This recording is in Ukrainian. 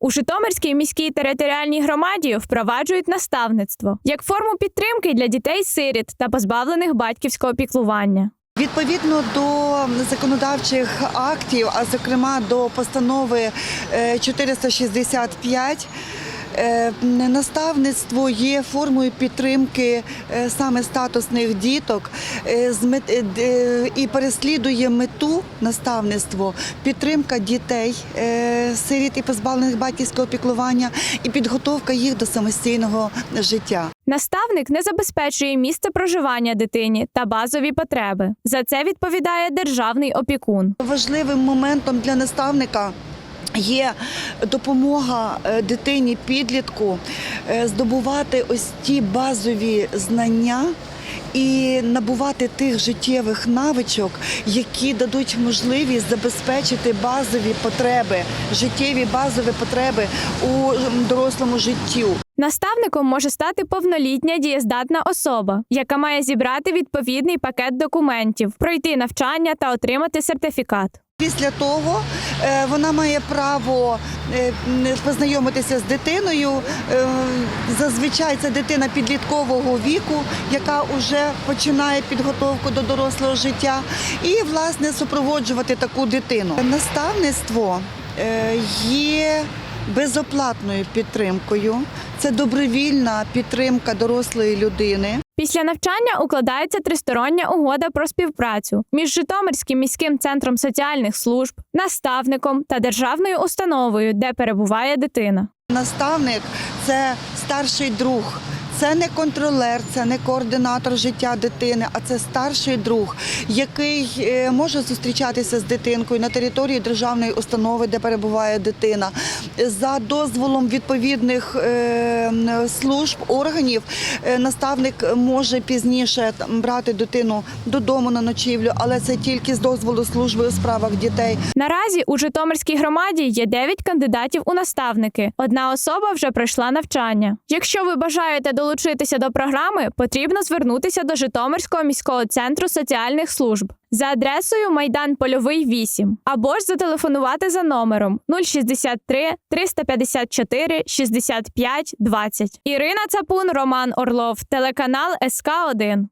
У Житомирській міській територіальній громаді впроваджують наставництво як форму підтримки для дітей-сиріт та позбавлених батьківського піклування. Відповідно до законодавчих актів, а зокрема до постанови е, 465, е, наставництво є формою підтримки е, саме статусних діток е, е, і переслідує мету наставництво підтримка дітей, е, сиріт і позбавлених батьківського піклування і підготовка їх до самостійного життя. Наставник не забезпечує місце проживання дитині та базові потреби. За це відповідає державний опікун. Важливим моментом для наставника є допомога е, дитині підлітку е, здобувати ось ті базові знання. І набувати тих життєвих навичок, які дадуть можливість забезпечити базові потреби, життєві базові потреби у дорослому життю. Наставником може стати повнолітня дієздатна особа, яка має зібрати відповідний пакет документів, пройти навчання та отримати сертифікат. Після того е, вона має право е, познайомитися з дитиною. Е, Зазвичай це дитина підліткового віку, яка вже починає підготовку до дорослого життя, і власне супроводжувати таку дитину. Наставництво є безоплатною підтримкою. Це добровільна підтримка дорослої людини. Після навчання укладається тристороння угода про співпрацю між Житомирським міським центром соціальних служб, наставником та державною установою, де перебуває дитина. Наставник це старший друг. Це не контролер, це не координатор життя дитини, а це старший друг, який е, може зустрічатися з дитинкою на території державної установи, де перебуває дитина, за дозволом відповідних е, служб, органів. е, Наставник може пізніше брати дитину додому на ночівлю, але це тільки з дозволу служби у справах дітей. Наразі у Житомирській громаді є 9 кандидатів у наставники. Одна особа вже пройшла навчання. Якщо ви бажаєте долучитися до програми, потрібно звернутися до Житомирського міського центру соціальних служб за адресою Майдан Польовий 8 або ж зателефонувати за номером 063 354 65 20. Ірина Цапун, Роман Орлов, телеканал СК 1